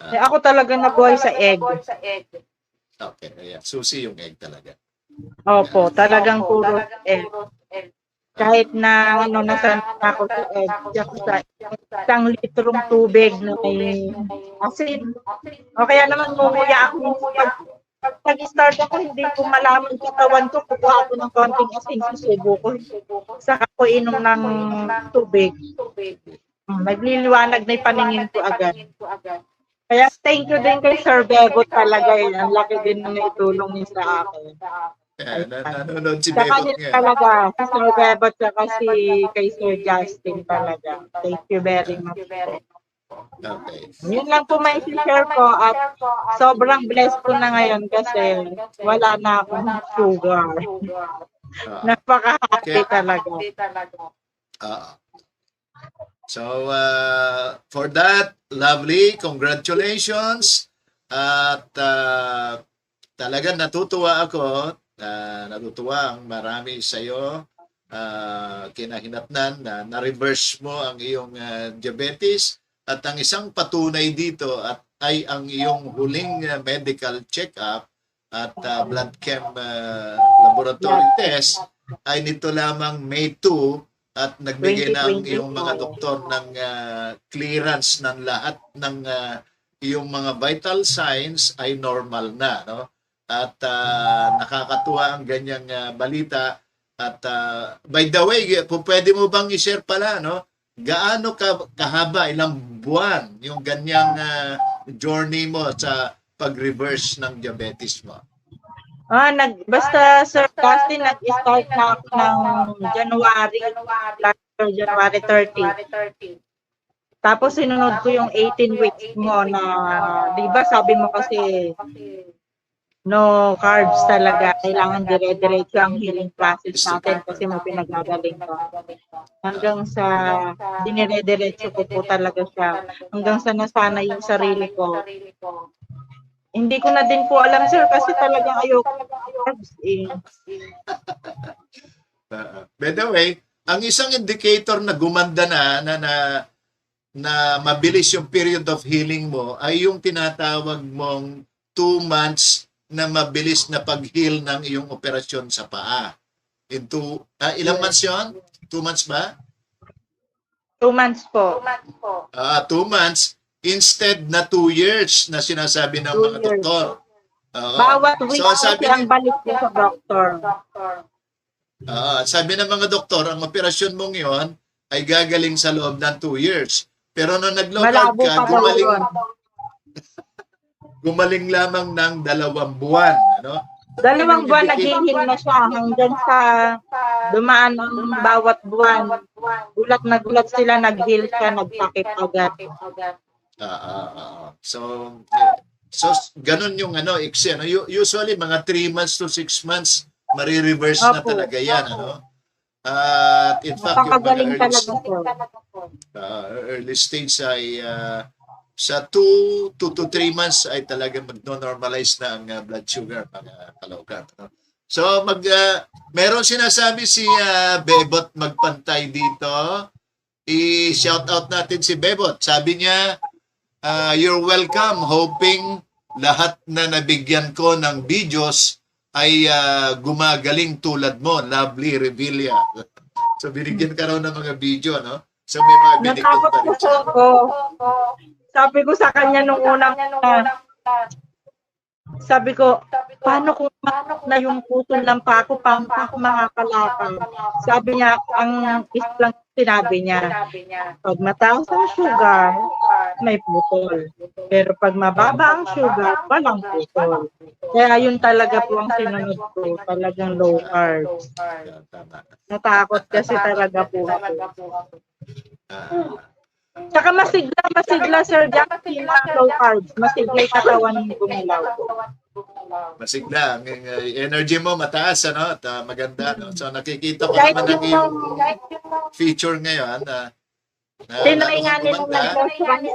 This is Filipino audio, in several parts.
Eh, ako talaga nabuhay sa egg. Okay, ayan. Susi yung egg talaga. Opo, talagang puro egg. Kahit na ano, nasan ako sa egg, tsaka sa isang litrong tubig na may asin. O kaya naman mumuya ako. Pag, pag nag-start ako, hindi ko malaman sa katawan ko, kukuha ako ng konting asin sa subo ko. Saka ko inom ng tubig. Hmm, Nagliliwanag na yung paningin ko agad. Kaya thank you din kay Sir Bebot talaga eh. Ang laki din na naitulong niya sa akin. Na, nanonood si din ngayon. talaga, si Sir Bebot saka si kay Sir Justin talaga. Thank you very much po. Okay. Yun lang po may share ko at sobrang blessed ko na ngayon kasi wala na akong sugar. Ah, Napaka-happy Okay. talaga. ah. So, uh, for that, lovely, congratulations. At uh, talagang natutuwa ako, uh, natutuwa ang marami sa iyo uh, kinahinatnan na na-reverse mo ang iyong uh, diabetes at ang isang patunay dito at ay ang iyong huling uh, medical check-up at uh, blood chem uh, laboratory test ay nito lamang May 2 at nagbigay na ang 2022. iyong mga doktor ng uh, clearance ng lahat ng uh, iyong mga vital signs ay normal na no? At uh, nakakatuwa ang ganyang uh, balita at uh, by the way kung pwede mo bang i-share pala no? Gaano ka kahaba ilang buwan yung ganyang uh, journey mo sa pag-reverse ng diabetes mo Ah, nag, basta Sir Justin, nag-start na ako ng January, last year, January 30. Tapos sinunod ko yung 18 weeks mo na, di ba sabi mo kasi no carbs talaga, kailangan dire-diretso ang healing process natin kasi may pinagagaling ka. Hanggang sa dinire-diretso ko po talaga siya. Hanggang sa nasana yung sarili ko. Hindi ko na din po alam sir kasi talagang ayoko carbs eh. Uh, by the way, ang isang indicator na gumanda na na na, na mabilis yung period of healing mo ay yung tinatawag mong two months na mabilis na pag-heal ng iyong operasyon sa paa. In two, ah, ilang months yun? Two months ba? Two months po. Ah, two months instead na two years na sinasabi ng Two mga years. doktor. Oo. Bawat week So, sabi ang balik ko sa doctor. Ah, sabi ng mga doktor, ang operasyon mong yon ay gagaling sa loob ng 2 years. Pero nung nag-lockout ka, gumaling, gumaling lamang ng dalawang buwan. Ano? Dalawang buwan nag-heal na siya hanggang sa dumaan ang bawat buwan. Gulat na gulat sila, nag-heal siya, nagtakip agad. Ah, ah, ah, ah. So, so ganun yung ano, iksi, ano? Usually, mga 3 months to 6 months, marireverse na Opo. talaga yan. Ano? At in fact, yung mga early, talaga ah, early stage ay ah, sa 2 to, to 3 months ay talaga mag-normalize na ang ah, blood sugar mga kalaukan. No? So mag ah, meron sinasabi si ah, Bebot magpantay dito. I-shout out natin si Bebot. Sabi niya, ah, you're welcome. Hoping lahat na nabigyan ko ng videos ay ah, gumagaling tulad mo. Lovely Revilla. so binigyan ka raw ng mga video, no? So may mga binigyan pa rin ako. Sabi ko sa kanya nung unang sabi ko, paano kung na yung putol ng pako, paano pa ako makakalakad? Sabi niya, ang isa lang sinabi niya, pag mataas ang sugar, may putol. Pero pag mababa ang sugar, walang putol. Kaya yun talaga po ang sinunod ko, talagang low tama. Natakot kasi talaga po ako. Ah, Tsaka masigla, masigla, Sir Jack, low carbs. Masigla yung katawan ng gumilaw ko. masigla. Ang uh, energy mo mataas, ano? At uh, maganda, no? So nakikita ko naman ang yung, iyong feature ngayon. na tinry lalo nga nilang nag-bless rice,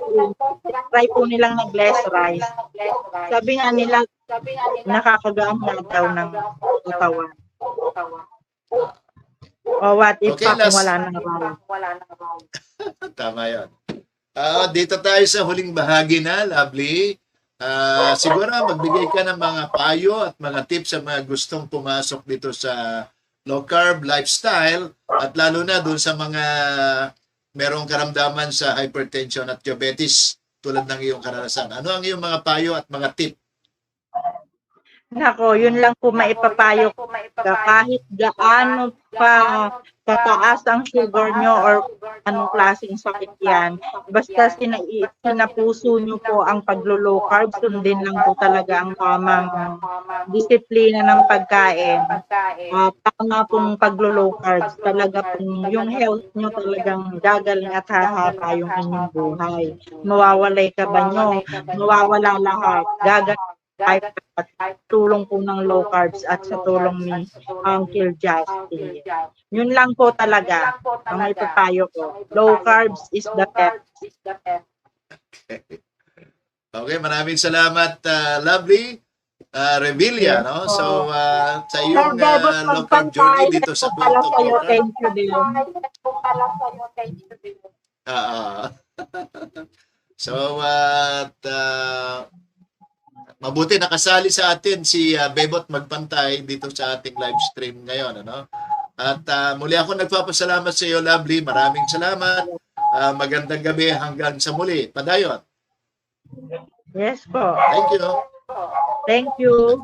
try po nilang nag-bless rice. Sabi nga nila, nakakagaan na daw ng katawan. O what if Okay, last- wala nang raw? Tama yun. Ah, dito tayo sa huling bahagi na, lovely. Ah, siguro magbigay ka ng mga payo at mga tips sa mga gustong pumasok dito sa low carb lifestyle at lalo na doon sa mga merong karamdaman sa hypertension at diabetes tulad ng iyong karanasan. Ano ang iyong mga payo at mga tip? Nako, yun lang po maipapayo ko ka kahit gaano pa kataas ang sugar nyo or anong klaseng sakit yan. Basta sina sinapuso nyo po ang paglo-low carb, sundin lang po talaga ang tamang disiplina ng pagkain. Uh, tama pong paglo-low carbs, talaga pong yung health nyo talagang gagaling at hahaba yung inyong buhay. Mawawalay ka ba nyo? Mawawala lahat. Gagaling at tulong po ng low carbs at sa tulong ni Uncle Justin. Yun lang po talaga ang may papayo ko. Low carbs is the best. Okay, maraming salamat, ah, lovely. Uh, Revilla, no? So, ah, sa iyong uh, low carb journey dito sa Puerto sa'yo, Rico. thank you din. Ah. so, at ah, mabuti nakasali sa atin si ah, Bebot Magpantay dito sa ating live stream ngayon. Ano? At ah, muli ako nagpapasalamat sa iyo, Lovely. Maraming salamat. Ah, magandang gabi hanggang sa muli. Padayon. Yes po. Thank you. Thank you.